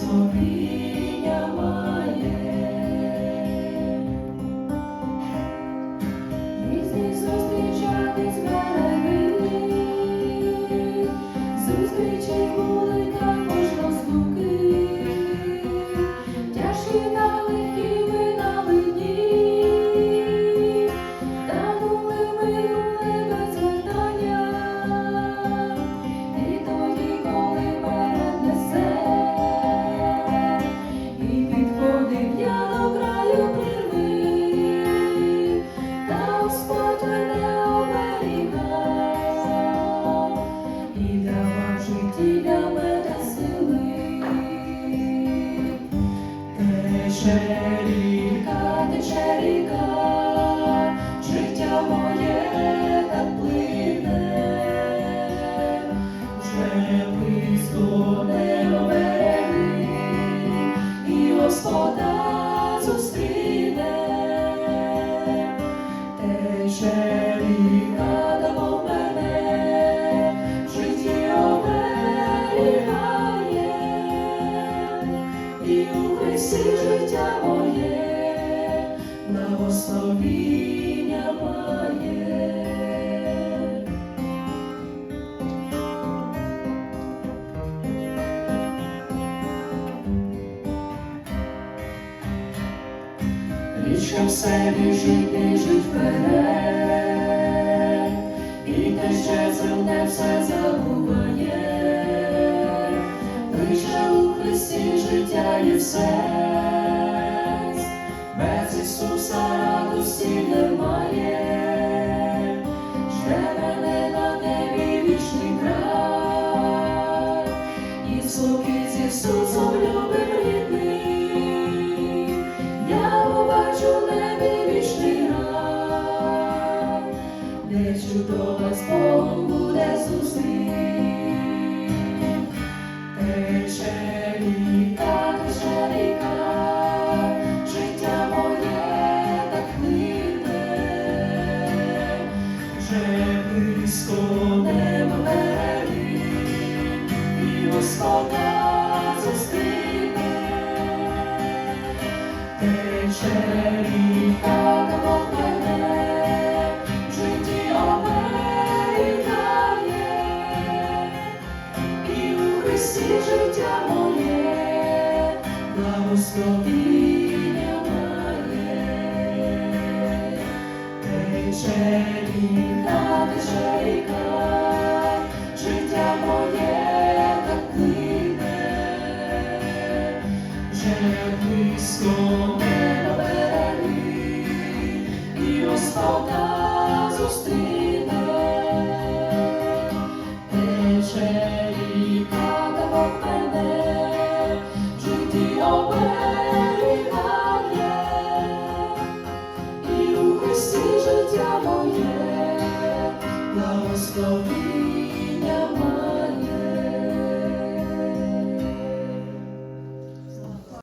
Господиня моя. Тече ріка, тече ріка, життя моє так плине, вже близько не обереги, і Господа зустріне. Річка все біжить, біжить вперед, і тече земне все забуває, лише у Христі життя є все, чудове з Богом буде зустріч. Тече ріка, моє так плине, вже близько небо береги, і Господа зустріне. Тече ріка мене, благословіння має. Тече ріка, тече so